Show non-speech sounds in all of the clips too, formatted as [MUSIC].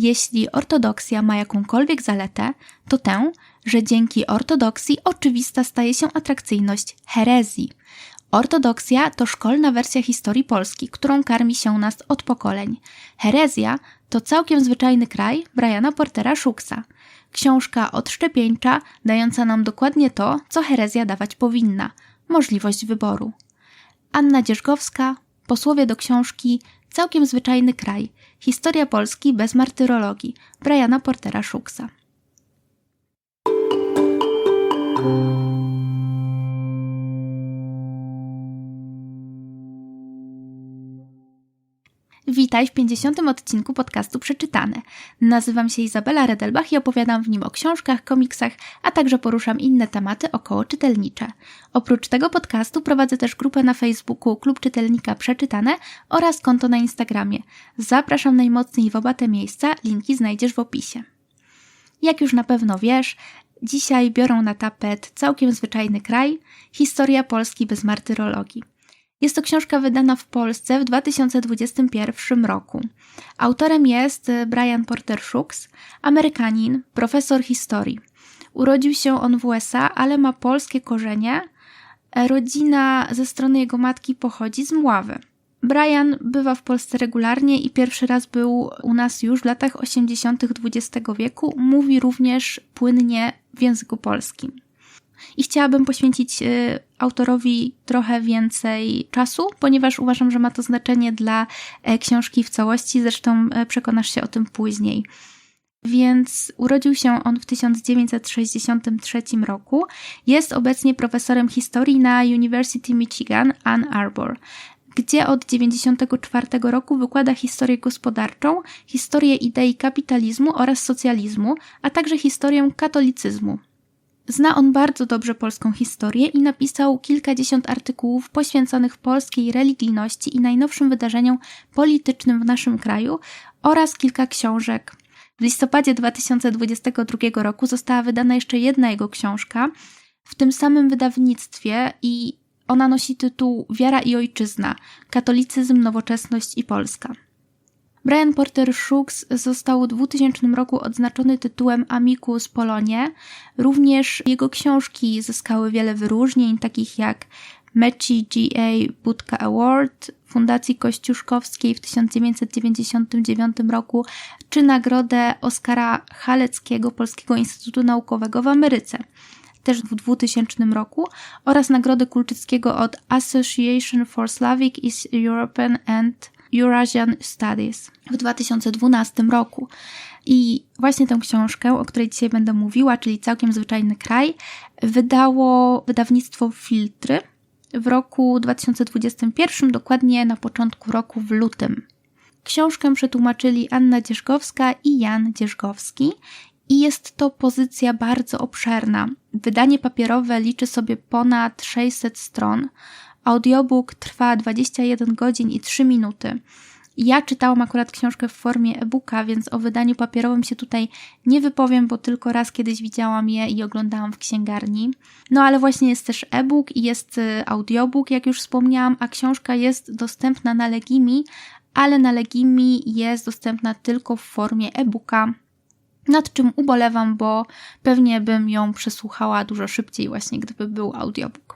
Jeśli ortodoksja ma jakąkolwiek zaletę, to tę, że dzięki ortodoksji oczywista staje się atrakcyjność herezji. Ortodoksja to szkolna wersja historii Polski, którą karmi się nas od pokoleń. Herezja to całkiem zwyczajny kraj Briana Portera Szooksa. Książka odszczepieńcza, dająca nam dokładnie to, co herezja dawać powinna możliwość wyboru. Anna Dzierzgowska, posłowie do książki Całkiem zwyczajny kraj. Historia Polski bez martyrologii Briana Portera Szooksa. Witaj w 50. odcinku podcastu Przeczytane. Nazywam się Izabela Redelbach i opowiadam w nim o książkach, komiksach, a także poruszam inne tematy około czytelnicze. Oprócz tego podcastu prowadzę też grupę na Facebooku Klub Czytelnika Przeczytane oraz konto na Instagramie. Zapraszam najmocniej w oba te miejsca, linki znajdziesz w opisie. Jak już na pewno wiesz, dzisiaj biorą na tapet całkiem zwyczajny kraj, historia Polski bez martyrologii. Jest to książka wydana w Polsce w 2021 roku. Autorem jest y, Brian Porter Shooks, Amerykanin, profesor historii. Urodził się on w USA, ale ma polskie korzenie. E, rodzina ze strony jego matki pochodzi z Mławy. Brian bywa w Polsce regularnie i pierwszy raz był u nas już w latach 80. XX wieku. Mówi również płynnie w języku polskim i chciałabym poświęcić y, autorowi trochę więcej czasu, ponieważ uważam, że ma to znaczenie dla e, książki w całości, zresztą e, przekonasz się o tym później. Więc urodził się on w 1963 roku. Jest obecnie profesorem historii na University Michigan Ann Arbor, gdzie od 1994 roku wykłada historię gospodarczą, historię idei kapitalizmu oraz socjalizmu, a także historię katolicyzmu. Zna on bardzo dobrze polską historię i napisał kilkadziesiąt artykułów poświęconych polskiej religijności i najnowszym wydarzeniom politycznym w naszym kraju oraz kilka książek. W listopadzie 2022 roku została wydana jeszcze jedna jego książka w tym samym wydawnictwie i ona nosi tytuł Wiara i Ojczyzna Katolicyzm, Nowoczesność i Polska. Brian Porter Shooks został w 2000 roku odznaczony tytułem Amicus Polonie. Również jego książki zyskały wiele wyróżnień, takich jak Meci G.A. Budka Award Fundacji Kościuszkowskiej w 1999 roku, czy nagrodę Oskara Haleckiego Polskiego Instytutu Naukowego w Ameryce też w 2000 roku oraz nagrodę Kulczyckiego od Association for Slavic East European and Eurasian Studies w 2012 roku. I właśnie tę książkę, o której dzisiaj będę mówiła, czyli Całkiem Zwyczajny Kraj, wydało wydawnictwo Filtry w roku 2021, dokładnie na początku roku w lutym. Książkę przetłumaczyli Anna Dzierzgowska i Jan Dzierzgowski i jest to pozycja bardzo obszerna. Wydanie papierowe liczy sobie ponad 600 stron, Audiobook trwa 21 godzin i 3 minuty. Ja czytałam akurat książkę w formie e-booka, więc o wydaniu papierowym się tutaj nie wypowiem, bo tylko raz kiedyś widziałam je i oglądałam w księgarni. No ale właśnie jest też e-book i jest y, audiobook, jak już wspomniałam, a książka jest dostępna na Legimi, ale na Legimi jest dostępna tylko w formie e-booka, nad czym ubolewam, bo pewnie bym ją przesłuchała dużo szybciej właśnie, gdyby był audiobook.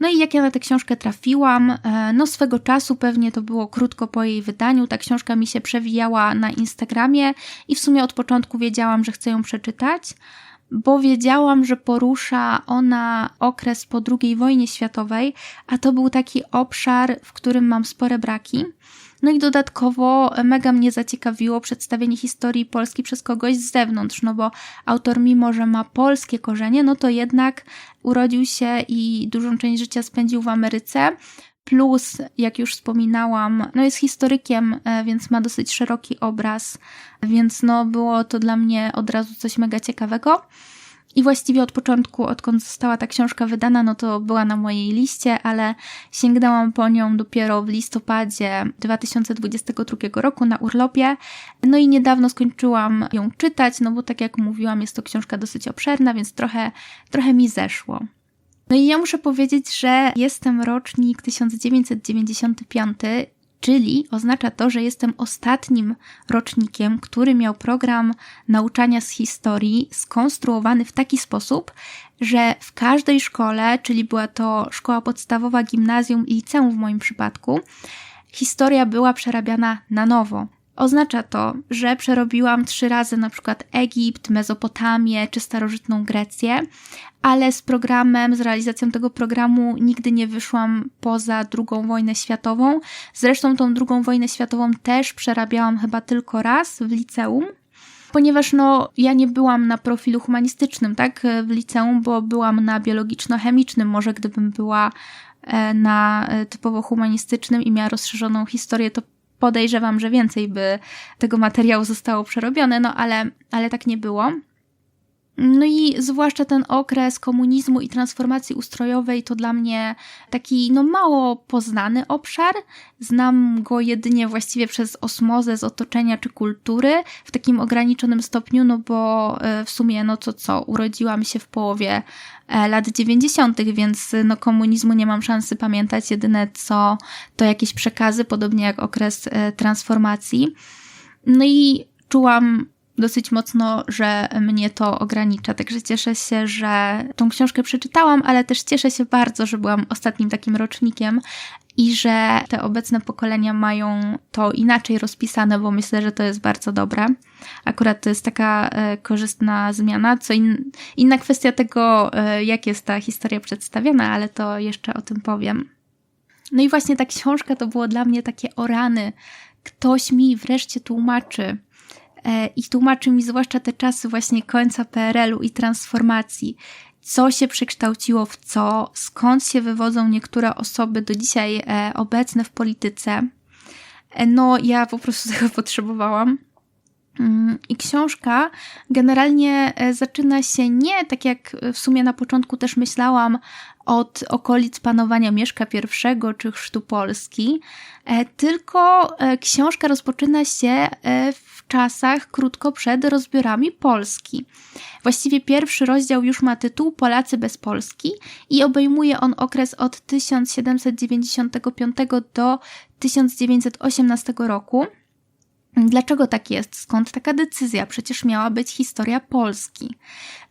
No i jak ja na tę książkę trafiłam, e, no swego czasu pewnie to było krótko po jej wydaniu, ta książka mi się przewijała na Instagramie i w sumie od początku wiedziałam, że chcę ją przeczytać, bo wiedziałam, że porusza ona okres po II wojnie światowej, a to był taki obszar, w którym mam spore braki. No i dodatkowo mega mnie zaciekawiło przedstawienie historii Polski przez kogoś z zewnątrz, no bo autor, mimo że ma polskie korzenie, no to jednak urodził się i dużą część życia spędził w Ameryce. Plus, jak już wspominałam, no jest historykiem, e, więc ma dosyć szeroki obraz, więc no było to dla mnie od razu coś mega ciekawego. I właściwie od początku, odkąd została ta książka wydana, no to była na mojej liście, ale sięgnęłam po nią dopiero w listopadzie 2022 roku na urlopie. No i niedawno skończyłam ją czytać, no bo tak jak mówiłam, jest to książka dosyć obszerna, więc trochę, trochę mi zeszło. No i ja muszę powiedzieć, że jestem rocznik 1995 Czyli oznacza to, że jestem ostatnim rocznikiem, który miał program nauczania z historii skonstruowany w taki sposób, że w każdej szkole, czyli była to szkoła podstawowa, gimnazjum i liceum w moim przypadku, historia była przerabiana na nowo. Oznacza to, że przerobiłam trzy razy na przykład Egipt, Mezopotamię czy starożytną Grecję, ale z programem, z realizacją tego programu nigdy nie wyszłam poza II wojnę światową. Zresztą tą II wojnę światową też przerabiałam chyba tylko raz w liceum, ponieważ no, ja nie byłam na profilu humanistycznym, tak, w liceum, bo byłam na biologiczno-chemicznym. Może gdybym była e, na e, typowo humanistycznym i miała rozszerzoną historię, to podejrzewam, że więcej by tego materiału zostało przerobione, no ale, ale tak nie było. No i zwłaszcza ten okres komunizmu i transformacji ustrojowej to dla mnie taki no mało poznany obszar. Znam go jedynie właściwie przez osmozę z otoczenia czy kultury w takim ograniczonym stopniu, no bo e, w sumie no to co, urodziłam się w połowie e, lat 90., więc no komunizmu nie mam szansy pamiętać. Jedyne co to jakieś przekazy, podobnie jak okres e, transformacji. No i czułam dosyć mocno, że mnie to ogranicza. Także cieszę się, że tą książkę przeczytałam, ale też cieszę się bardzo, że byłam ostatnim takim rocznikiem i że te obecne pokolenia mają to inaczej rozpisane, bo myślę, że to jest bardzo dobre. Akurat to jest taka e, korzystna zmiana. Co in, inna kwestia tego, e, jak jest ta historia przedstawiona, ale to jeszcze o tym powiem. No i właśnie ta książka to było dla mnie takie orany. Ktoś mi wreszcie tłumaczy, i tłumaczy mi zwłaszcza te czasy właśnie końca PRL-u i transformacji, co się przekształciło w co, skąd się wywodzą niektóre osoby do dzisiaj e, obecne w polityce. E, no, ja po prostu [LAUGHS] tego potrzebowałam. Mm, I książka generalnie zaczyna się nie tak jak w sumie na początku też myślałam od okolic panowania Mieszka I czy chrztu Polski, tylko książka rozpoczyna się w czasach krótko przed rozbiorami Polski. Właściwie pierwszy rozdział już ma tytuł Polacy bez Polski i obejmuje on okres od 1795 do 1918 roku. Dlaczego tak jest? Skąd taka decyzja? Przecież miała być historia Polski.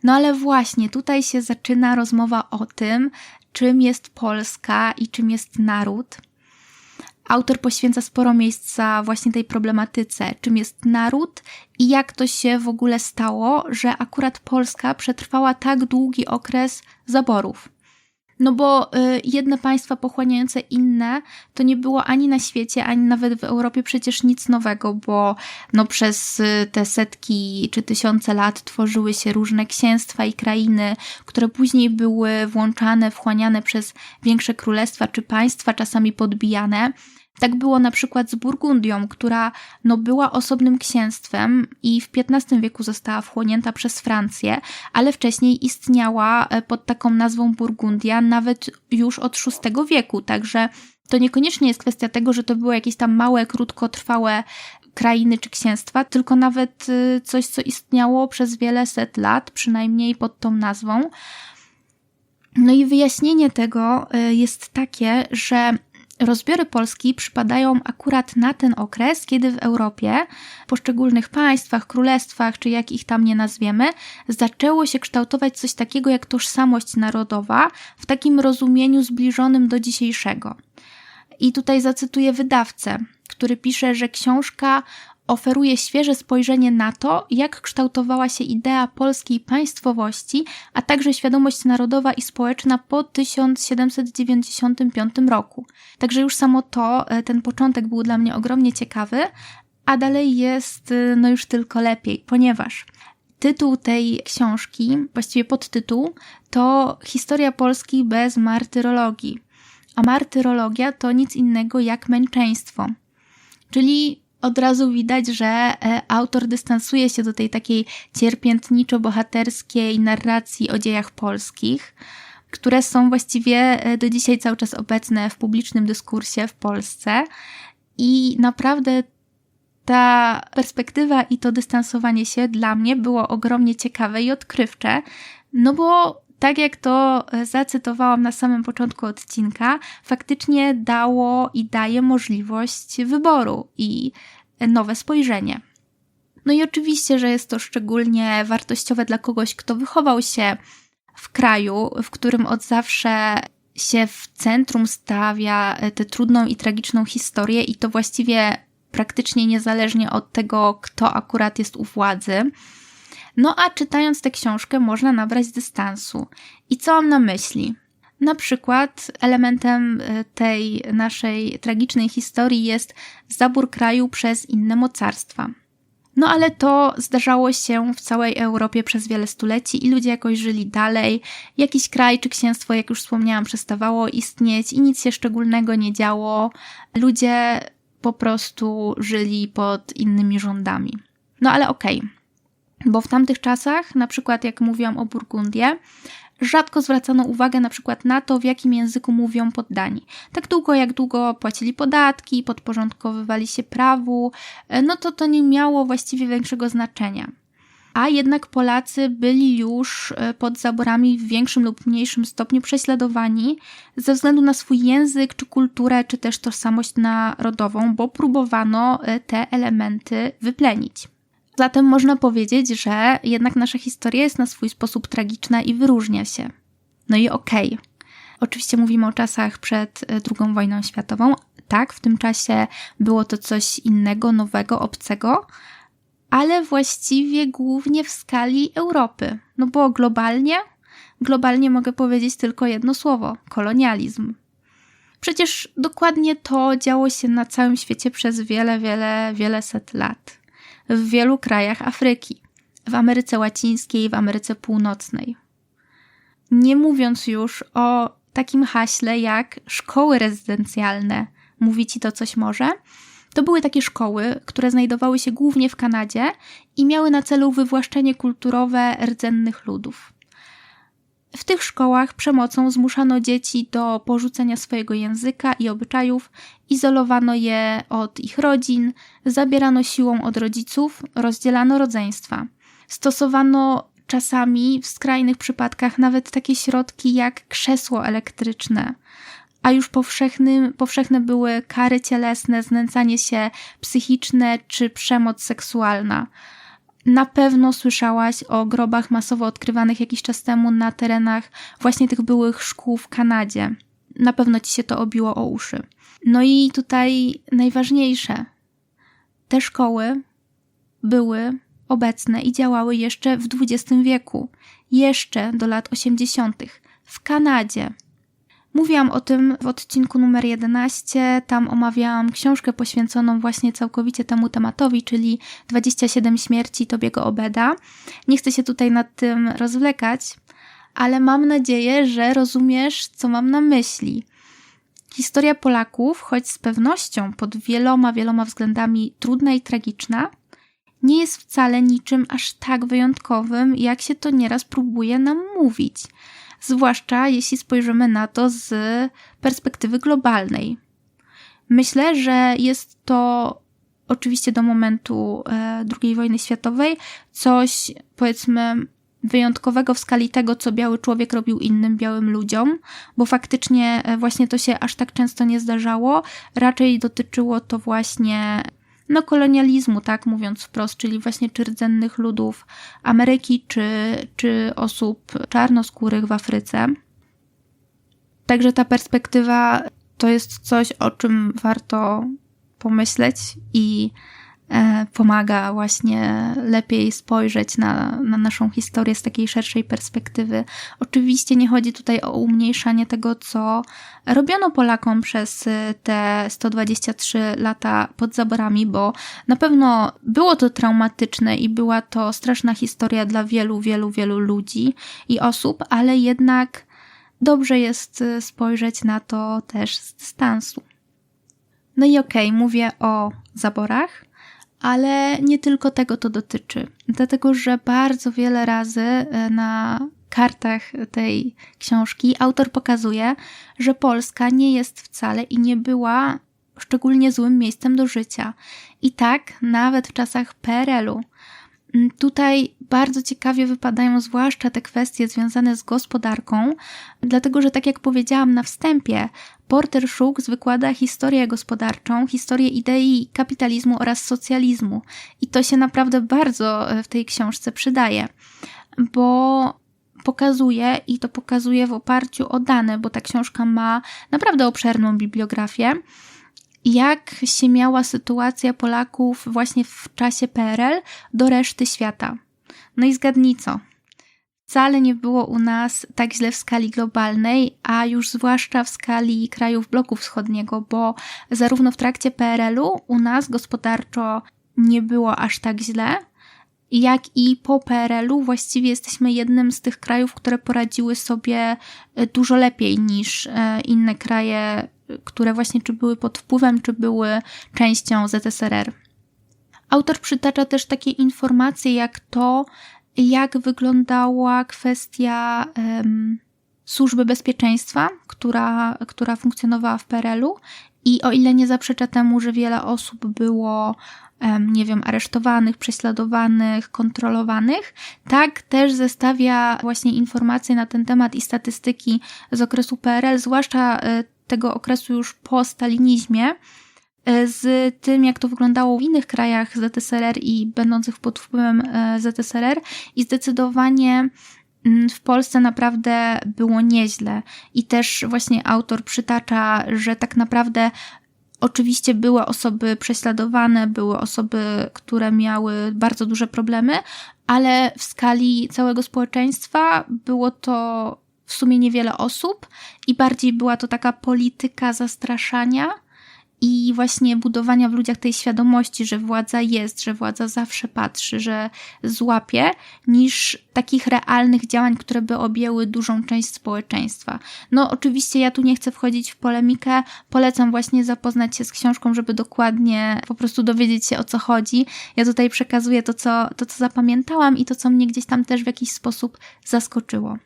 No ale właśnie tutaj się zaczyna rozmowa o tym, czym jest Polska i czym jest naród. Autor poświęca sporo miejsca właśnie tej problematyce, czym jest naród i jak to się w ogóle stało, że akurat Polska przetrwała tak długi okres zaborów. No bo y, jedne państwa pochłaniające inne to nie było ani na świecie, ani nawet w Europie przecież nic nowego, bo no przez y, te setki czy tysiące lat tworzyły się różne księstwa i krainy, które później były włączane, wchłaniane przez większe królestwa czy państwa, czasami podbijane. Tak było na przykład z Burgundią, która no, była osobnym księstwem i w XV wieku została wchłonięta przez Francję, ale wcześniej istniała e, pod taką nazwą Burgundia nawet już od VI wieku, także to niekoniecznie jest kwestia tego, że to były jakieś tam małe, krótkotrwałe krainy czy księstwa, tylko nawet y, coś, co istniało przez wiele set lat, przynajmniej pod tą nazwą. No i wyjaśnienie tego y, jest takie, że Rozbiory Polski przypadają akurat na ten okres, kiedy w Europie, w poszczególnych państwach, królestwach, czy jak ich tam nie nazwiemy, zaczęło się kształtować coś takiego jak tożsamość narodowa, w takim rozumieniu zbliżonym do dzisiejszego. I tutaj zacytuję wydawcę, który pisze, że książka oferuje świeże spojrzenie na to, jak kształtowała się idea polskiej państwowości, a także świadomość narodowa i społeczna po 1795 roku. Także już samo to, e, ten początek był dla mnie ogromnie ciekawy, a dalej jest e, no już tylko lepiej, ponieważ tytuł tej książki, właściwie podtytuł, to Historia Polski bez martyrologii. A martyrologia to nic innego jak męczeństwo. Czyli od razu widać, że e, autor dystansuje się do tej takiej cierpiętniczo-bohaterskiej narracji o dziejach polskich, które są właściwie e, do dzisiaj cały czas obecne w publicznym dyskursie w Polsce. I naprawdę ta perspektywa i to dystansowanie się dla mnie było ogromnie ciekawe i odkrywcze, no bo tak jak to e, zacytowałam na samym początku odcinka, faktycznie dało i daje możliwość wyboru i nowe spojrzenie. No i oczywiście, że jest to szczególnie wartościowe dla kogoś, kto wychował się w kraju, w którym od zawsze się w centrum stawia e, tę trudną i tragiczną historię, i to właściwie praktycznie niezależnie od tego, kto akurat jest u władzy. No a czytając tę książkę można nabrać dystansu. I co mam na myśli? Na przykład elementem e, tej naszej tragicznej historii jest zabór kraju przez inne mocarstwa. No ale to zdarzało się w całej Europie przez wiele stuleci i ludzie jakoś żyli dalej. Jakiś kraj czy księstwo, jak już wspomniałam, przestawało istnieć i nic się szczególnego nie działo. Ludzie po prostu żyli pod innymi rządami. No ale okej. Okay. Bo w tamtych czasach, na przykład jak mówiłam o Burgundię, rzadko zwracano uwagę na przykład na to, w jakim języku mówią poddani. Tak długo, jak długo płacili podatki, podporządkowywali się prawu, e, no to to nie miało właściwie większego znaczenia. A jednak Polacy byli już e, pod zaborami w większym lub mniejszym stopniu prześladowani ze względu na swój język, czy kulturę, czy też tożsamość narodową, bo próbowano e, te elementy wyplenić. Zatem można powiedzieć, że jednak nasza historia jest na swój sposób tragiczna i wyróżnia się. No i okej. Okay. Oczywiście mówimy o czasach przed II wojną światową. Tak, w tym czasie było to coś innego, nowego, obcego, ale właściwie głównie w skali Europy. No bo globalnie, globalnie mogę powiedzieć tylko jedno słowo kolonializm. Przecież dokładnie to działo się na całym świecie przez wiele, wiele, wiele set lat w wielu krajach Afryki, w Ameryce Łacińskiej, w Ameryce Północnej. Nie mówiąc już o takim haśle jak szkoły rezydencjalne. Mówi ci to coś może? To były takie szkoły, które znajdowały się głównie w Kanadzie i miały na celu wywłaszczenie kulturowe rdzennych ludów. W tych szkołach przemocą zmuszano dzieci do porzucenia swojego języka i obyczajów, izolowano je od ich rodzin, zabierano siłą od rodziców, rozdzielano rodzeństwa. Stosowano czasami w skrajnych przypadkach nawet takie środki jak krzesło elektryczne, a już powszechne były kary cielesne, znęcanie się psychiczne czy przemoc seksualna. Na pewno słyszałaś o grobach masowo odkrywanych jakiś czas temu na terenach właśnie tych byłych szkół w Kanadzie. Na pewno ci się to obiło o uszy. No i tutaj najważniejsze. Te szkoły były obecne i działały jeszcze w XX wieku, jeszcze do lat 80. w Kanadzie. Mówiłam o tym w odcinku numer 11. Tam omawiałam książkę poświęconą właśnie całkowicie temu tematowi, czyli 27 śmierci Tobiego Obeda. Nie chcę się tutaj nad tym rozwlekać, ale mam nadzieję, że rozumiesz, co mam na myśli. Historia Polaków, choć z pewnością pod wieloma, wieloma względami trudna i tragiczna, nie jest wcale niczym aż tak wyjątkowym, jak się to nieraz próbuje nam mówić zwłaszcza jeśli spojrzymy na to z perspektywy globalnej. Myślę, że jest to oczywiście do momentu e, II wojny światowej coś, powiedzmy, wyjątkowego w skali tego, co biały człowiek robił innym białym ludziom, bo faktycznie e, właśnie to się aż tak często nie zdarzało. Raczej dotyczyło to właśnie no, kolonializmu, tak mówiąc wprost, czyli właśnie czy rdzennych ludów Ameryki, czy, czy osób czarnoskórych w Afryce. Także ta perspektywa to jest coś, o czym warto pomyśleć i pomaga właśnie lepiej spojrzeć na, na naszą historię z takiej szerszej perspektywy. Oczywiście nie chodzi tutaj o umniejszanie tego, co robiono Polakom przez te 123 lata pod zaborami, bo na pewno było to traumatyczne i była to straszna historia dla wielu, wielu, wielu ludzi i osób, ale jednak dobrze jest spojrzeć na to też z dystansu. No i okej, okay, mówię o zaborach, ale nie tylko tego to dotyczy, dlatego że bardzo wiele razy e, na kartach tej książki autor pokazuje, że Polska nie jest wcale i nie była szczególnie złym miejscem do życia. I tak, nawet w czasach PRL-u, tutaj bardzo ciekawie wypadają zwłaszcza te kwestie związane z gospodarką, dlatego że, tak jak powiedziałam na wstępie, Porter Szuk wykłada historię gospodarczą, historię idei kapitalizmu oraz socjalizmu. I to się naprawdę bardzo e, w tej książce przydaje, bo pokazuje i to pokazuje w oparciu o dane, bo ta książka ma naprawdę obszerną bibliografię jak się miała sytuacja Polaków właśnie w czasie PRL do reszty świata. No i zgadnij co? Wcale nie było u nas tak źle w skali globalnej, a już zwłaszcza w skali krajów bloku wschodniego, bo zarówno w trakcie PRL-u u nas gospodarczo nie było aż tak źle, jak i po PRL-u właściwie jesteśmy jednym z tych krajów, które poradziły sobie dużo lepiej niż e, inne kraje które właśnie czy były pod wpływem, czy były częścią ZSRR. Autor przytacza też takie informacje, jak to, jak wyglądała kwestia um, służby bezpieczeństwa, która, która funkcjonowała w PRL-u. I o ile nie zaprzecza temu, że wiele osób było nie wiem, aresztowanych, prześladowanych, kontrolowanych, tak też zestawia właśnie informacje na ten temat i statystyki z okresu PRL, zwłaszcza e, tego okresu już po stalinizmie, e, z tym, jak to wyglądało w innych krajach ZSRR i będących pod wpływem e, ZSRR, i zdecydowanie mm, w Polsce naprawdę było nieźle. I też właśnie autor przytacza, że tak naprawdę Oczywiście były osoby prześladowane, były osoby, które miały bardzo duże problemy, ale w skali całego społeczeństwa było to w sumie niewiele osób i bardziej była to taka polityka zastraszania i właśnie budowania w ludziach tej świadomości, że władza jest, że władza zawsze patrzy, że złapie, niż takich realnych działań, które by objęły dużą część społeczeństwa. No, oczywiście ja tu nie chcę wchodzić w polemikę, polecam właśnie zapoznać się z książką, żeby dokładnie po prostu dowiedzieć się o co chodzi. Ja tutaj przekazuję to, co, to, co zapamiętałam i to, co mnie gdzieś tam też w jakiś sposób zaskoczyło.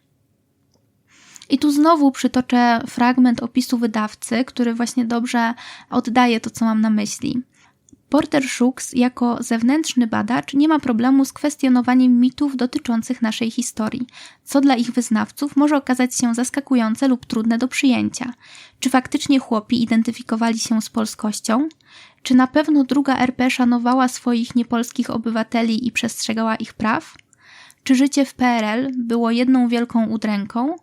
I tu znowu przytoczę fragment opisu wydawcy, który właśnie dobrze oddaje to, co mam na myśli. Porter Shooks jako zewnętrzny badacz nie ma problemu z kwestionowaniem mitów dotyczących naszej historii, co dla ich wyznawców może okazać się zaskakujące lub trudne do przyjęcia. Czy faktycznie chłopi identyfikowali się z polskością? Czy na pewno druga RP szanowała swoich niepolskich obywateli i przestrzegała ich praw? Czy życie w PRL było jedną wielką udręką?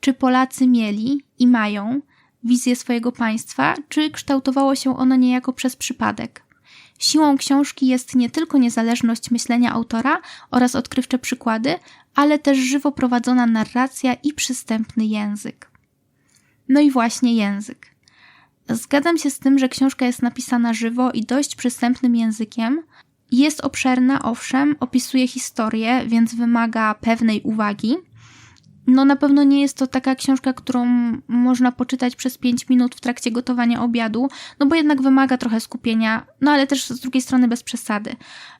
Czy Polacy mieli i mają wizję swojego państwa, czy kształtowało się ono niejako przez przypadek? Siłą książki jest nie tylko niezależność myślenia autora oraz odkrywcze przykłady, ale też żywo prowadzona narracja i przystępny język. No i właśnie język. Zgadzam się z tym, że książka jest napisana żywo i dość przystępnym językiem. Jest obszerna, owszem, opisuje historię, więc wymaga pewnej uwagi, no na pewno nie jest to taka książka, którą można poczytać przez 5 minut w trakcie gotowania obiadu, no bo jednak wymaga trochę skupienia, no ale też z drugiej strony bez przesady.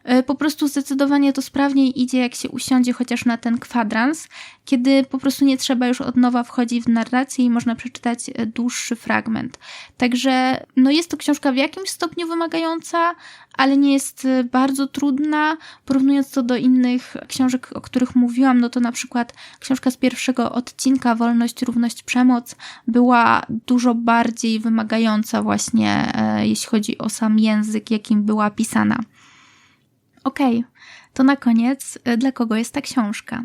E, po prostu zdecydowanie to sprawniej idzie, jak się usiądzie chociaż na ten kwadrans, kiedy po prostu nie trzeba już od nowa wchodzić w narrację i można przeczytać e, dłuższy fragment. Także no jest to książka w jakimś stopniu wymagająca, ale nie jest e, bardzo trudna. Porównując to do innych książek, o których mówiłam, no to na przykład książka z pierwszego odcinka Wolność, Równość, Przemoc była dużo bardziej wymagająca właśnie, jeśli chodzi o sam język, jakim była pisana. Okej, okay, to na koniec, y, dla kogo jest ta książka?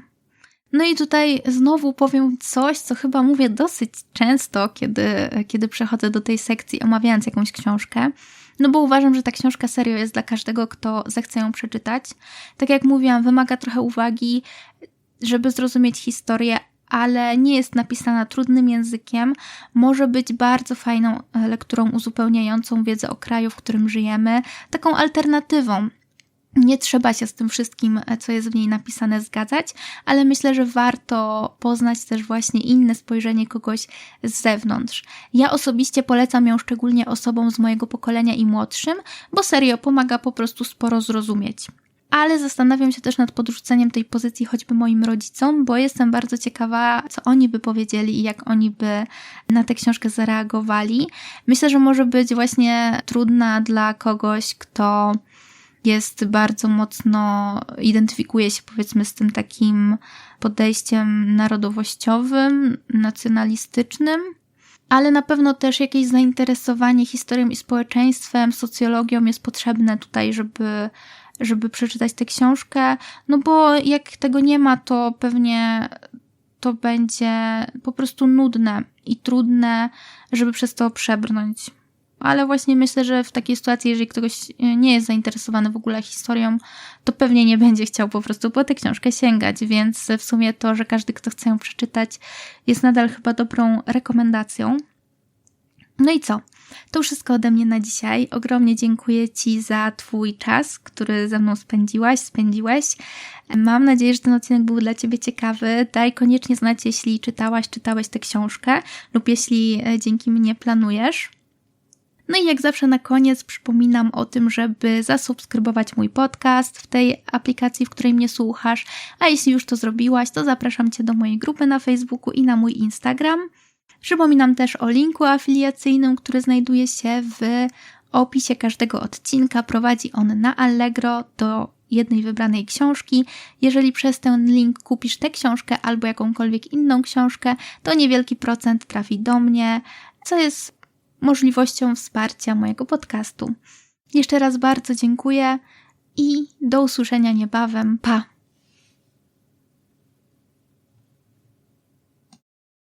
No i tutaj znowu powiem coś, co chyba mówię dosyć często, kiedy, kiedy przechodzę do tej sekcji omawiając jakąś książkę. No bo uważam, że ta książka serio jest dla każdego, kto zechce ją przeczytać. Tak jak mówiłam, wymaga trochę uwagi, żeby zrozumieć historię, ale nie jest napisana trudnym językiem. Może być bardzo fajną e, lekturą uzupełniającą wiedzę o kraju, w którym żyjemy, taką alternatywą nie trzeba się z tym wszystkim, co jest w niej napisane, zgadzać, ale myślę, że warto poznać też właśnie inne spojrzenie kogoś z zewnątrz. Ja osobiście polecam ją szczególnie osobom z mojego pokolenia i młodszym, bo serio pomaga po prostu sporo zrozumieć. Ale zastanawiam się też nad podrzuceniem tej pozycji choćby moim rodzicom, bo jestem bardzo ciekawa, co oni by powiedzieli i jak oni by na tę książkę zareagowali. Myślę, że może być właśnie trudna dla kogoś, kto jest bardzo mocno, identyfikuje się powiedzmy z tym takim podejściem narodowościowym, nacjonalistycznym, ale na pewno też jakieś zainteresowanie historią i społeczeństwem, socjologią jest potrzebne tutaj, żeby, żeby przeczytać tę książkę. No bo jak tego nie ma, to pewnie to będzie po prostu nudne i trudne, żeby przez to przebrnąć. Ale właśnie myślę, że w takiej sytuacji, jeżeli ktoś nie jest zainteresowany w ogóle historią, to pewnie nie będzie chciał po prostu po tę książkę sięgać, więc w sumie to, że każdy, kto chce ją przeczytać, jest nadal chyba dobrą rekomendacją. No i co? To wszystko ode mnie na dzisiaj. Ogromnie dziękuję Ci za Twój czas, który ze mną spędziłaś, spędziłeś. Mam nadzieję, że ten odcinek był dla Ciebie ciekawy. Daj koniecznie znać, jeśli czytałaś, czytałeś tę książkę lub jeśli e, dzięki mnie planujesz. No i jak zawsze na koniec przypominam o tym, żeby zasubskrybować mój podcast w tej aplikacji, w której mnie słuchasz. A jeśli już to zrobiłaś, to zapraszam Cię do mojej grupy na Facebooku i na mój Instagram. Przypominam też o linku afiliacyjnym, który znajduje się w opisie każdego odcinka. Prowadzi on na Allegro do jednej wybranej książki. Jeżeli przez ten link kupisz tę książkę albo jakąkolwiek inną książkę, to niewielki procent trafi do mnie, co jest możliwością wsparcia mojego podcastu. Jeszcze raz bardzo dziękuję i do usłyszenia niebawem. Pa!